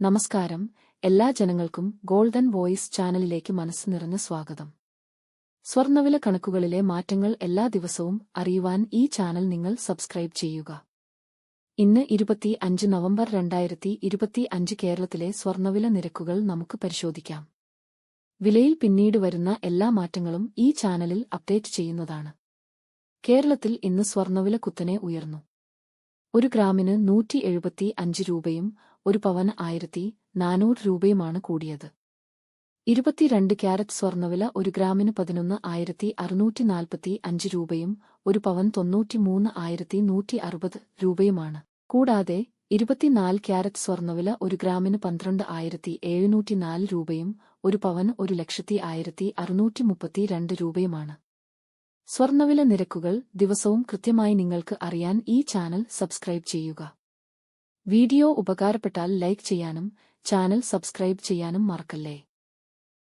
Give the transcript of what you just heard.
നമസ്കാരം. എല്ലാ ജനങ്ങൾക്കും ഗോൾഡൻ വോയിസ് ചാനലിലേക്ക് മനസ്സ് നിറഞ്ഞ സ്വാഗതം. സ്വർണവില കണക്കുകളിലെ മാറ്റങ്ങൾ എല്ലാ ദിവസവും അറിയുവാൻ ഈ ചാനൽ നിങ്ങൾ സബ്സ്ക്രൈബ് ചെയ്യുക. ഇന്ന് ഇരുപത്തി അഞ്ച് നവംബർ രണ്ടായിരത്തി ഇരുപത്തി അഞ്ച് കേരളത്തിലെ സ്വർണവില നിരക്കുകൾ നമുക്ക് പരിശോധിക്കാം. വിലയിൽ പിന്നീട് വരുന്ന എല്ലാ മാറ്റങ്ങളും ഈ ചാനലിൽ അപ്ഡേറ്റ് ചെയ്യുന്നതാണ്. കേരളത്തിൽ ഇന്ന് സ്വർണവില കുത്തനെ ഉയർന്നു. ഒരു ഗ്രാമിന് നൂറ്റി എഴുപത്തി അഞ്ച് രൂപയും ഒരു പവന് ആയിരത്തി നാനൂറ് രൂപയുമാണ് കൂടിയത്. ഇരുപത്തിരണ്ട് ക്യാരറ്റ് സ്വർണവില ഒരു ഗ്രാമിന് പതിനൊന്ന് ആയിരത്തി അറുന്നൂറ്റി നാൽപ്പത്തി അഞ്ച് രൂപയും ഒരു പവൻ തൊണ്ണൂറ്റിമൂന്ന് ആയിരത്തി നൂറ്റി അറുപത് രൂപയുമാണ്. കൂടാതെ ഇരുപത്തിനാല് ക്യാരറ്റ് സ്വർണവില ഒരു ഗ്രാമിന് പന്ത്രണ്ട് ആയിരത്തി എഴുന്നൂറ്റിനാല് രൂപയും ഒരു പവൻ ഒരു ലക്ഷത്തി ആയിരത്തി അറുന്നൂറ്റി മുപ്പത്തിരണ്ട് രൂപയുമാണ്. സ്വർണവില നിരക്കുകൾ ദിവസവും കൃത്യമായി നിങ്ങൾക്ക് അറിയാൻ ഈ ചാനൽ സബ്സ്ക്രൈബ് ചെയ്യുക. വീഡിയോ ഉപകാരപ്പെട്ടാൽ ലൈക്ക് ചെയ്യാനും ചാനൽ സബ്സ്ക്രൈബ് ചെയ്യാനും മറക്കല്ലേ?